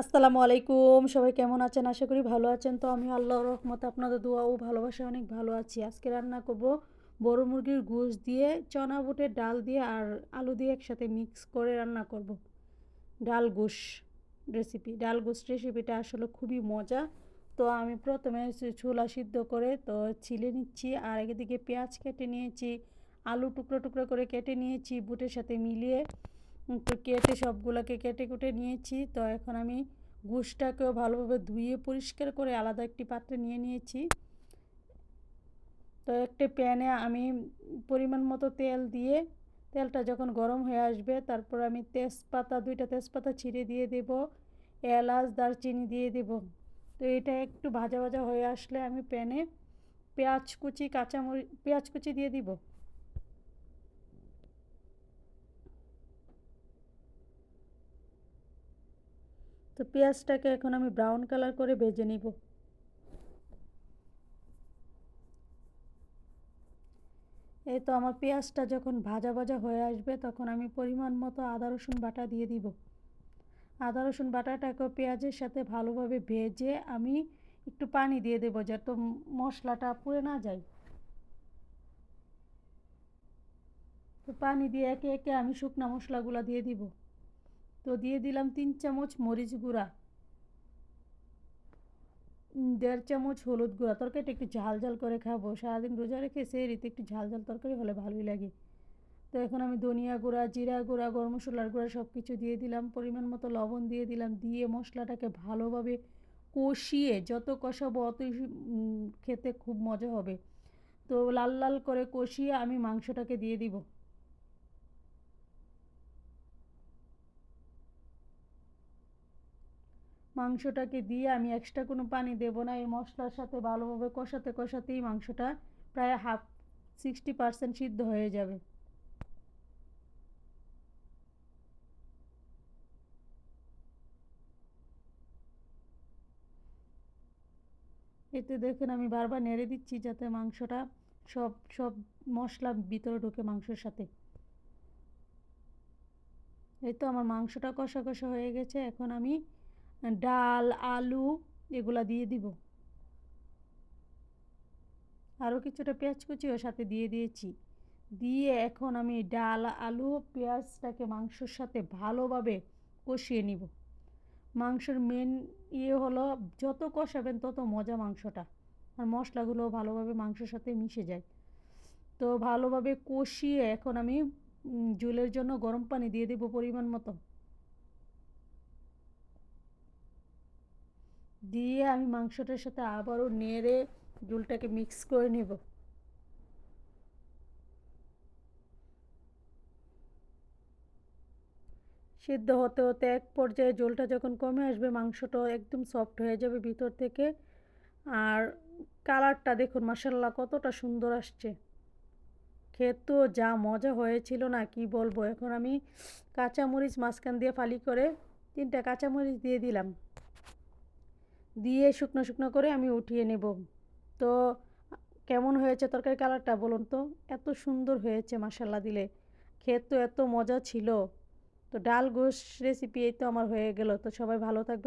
আসসালামু আলাইকুম। সবাই কেমন আছেন? আশা করি ভালো আছেন। তো আমি আল্লাহর রহমতে আপনাদের দোয়া ও ভালোবাসা অনেক ভালো আছি। আজকে রান্না করব বড় মুরগির গোশ দিয়ে, চনা বুটের ডাল দিয়ে আর আলু দিয়ে একসাথে মিক্স করে রান্না করব। ডাল গোশ রেসিপি ডাল গোশ রেসিপিটা আসলে খুবই মজা। তো আমি প্রথমে ছোলা সিদ্ধ করে, তো ছিলে নিচ্ছি আর একদিকে পেঁয়াজ কেটে নিয়েছি। আলু টুকরো টুকরো করে কেটে নিয়েছি, বুটের সাথে মিলিয়ে। তো কেটে সবগুলোকে কেটে কুটে নিয়েছি। তো এখন আমি গুসটাকেও ভালোভাবে ধুয়ে পরিষ্কার করে আলাদা একটি পাত্রে নিয়ে নিয়েছি। তো একটি প্যানে আমি পরিমাণ মতো তেল দিয়ে, তেলটা যখন গরম হয়ে আসবে, তারপর আমি তেজপাতা, দুইটা তেজপাতা ছিঁড়ে দিয়ে দেব, এলাচ, দারচিনি দিয়ে দেব। তো এটা একটু ভাজা ভাজা হয়ে আসলে আমি প্যানে পেঁয়াজ কুচি, কাঁচামরি, পেঁয়াজ কুচি দিয়ে দিব। তো পেঁয়াজটাকে এখন আমি ব্রাউন কালার করে ভেজে নিব। এই তো আমার পেঁয়াজটা যখন ভাজা ভাজা হয়ে আসবে তখন আমি পরিমাণ মতো আদা, রসুন বাটা দিয়ে দিব। আদা, রসুন বাটাটাকেও পেঁয়াজের সাথে ভালোভাবে ভেজে আমি একটু পানি দিয়ে দেবো যাতে মশলাটা পুড়ে না যায়। তো পানি দিয়ে একে একে আমি শুকনো মশলাগুলো দিয়ে দিব। তো দিয়ে দিলাম তিন চামচ মরিচ গুঁড়া দেড় চামচ হলুদ গুঁড়া। তরকারিটা একটু ঝাল ঝাল করে খাব। সারাদিন রোজা রেখে সেই রীতি একটু ঝাল ঝাল তরকারি হলে ভালোই লাগে। তো এখন আমি ধনিয়া গুঁড়া, জিরা গুঁড়া, গরম মশলার গুঁড়া সব কিছু দিয়ে দিলাম। পরিমাণ মতো লবণ দিয়ে দিলাম। দিয়ে মশলাটাকে ভালোভাবে কষিয়ে যত কষাবো অতই খেতে খুব মজা হবে। তো লাল লাল করে কষিয়ে আমি মাংসটাকে দিয়ে দিব। মাংসটাকে দিয়ে আমি এক্সট্রা কোনো পানি দেব না। এই মশলার সাথে ভালোভাবে কষাতে কষাতেই মাংসটা প্রায় হাফ সিক্সটি পারসেন্ট সিদ্ধ হয়ে যাবে। এতে দেখেন আমি বারবার নেড়ে দিচ্ছি যাতে মাংসটা সব সব মশলা ভিতরে ঢোকে মাংসের সাথে। এই তো আমার মাংসটা কষা কষা হয়ে গেছে। এখন আমি ডাল, আলু এগুলা দিয়ে দিব। আরও কিছুটা পেঁয়াজ কুচি ওর সাথে দিয়ে দিয়েছি। দিয়ে এখন আমি ডাল, আলু, পেঁয়াজটাকে মাংসর সাথে ভালোভাবে কষিয়ে নিব। মাংসের মেন ইয়ে হলো যত কষাবেন তত মজা মাংসটা। আর মশলাগুলো ভালোভাবে মাংসের সাথে মিশে যায়। তো ভালোভাবে কষিয়ে এখন আমি ঝোলের জন্য গরম পানি দিয়ে দেবো পরিমাণ মতো। দিয়ে আমি মাংসটার সাথে আবারও নেড়ে ঝোলটাকে মিক্স করে নেব। সিদ্ধ হতে হতে এক পর্যায়ে ঝোলটা যখন কমে আসবে মাংসটা একদম সফট হয়ে যাবে ভিতর থেকে। আর কালারটা দেখুন মাসাল্লাহ কতটা সুন্দর আসছে। খেতেও যা মজা হয়েছিল না, কি বলব? এখন আমি কাঁচামরিচ মাঝখান দিয়ে ফালি করে তিনটা কাঁচামরিচ দিয়ে দিলাম। দিয়ে শুকনো শুকনো করে আমি উঠিয়ে নেব। তো, কেমন হয়েছে তরকারি কালারটা বলুন তো? এত সুন্দর হয়েছে মাসাল্লা দিলে। খেত তো এত মজা ছিল। তো ডাল গোস রেসিপি এই তো আমার হয়ে গেল। তো সবাই ভালো থাকবে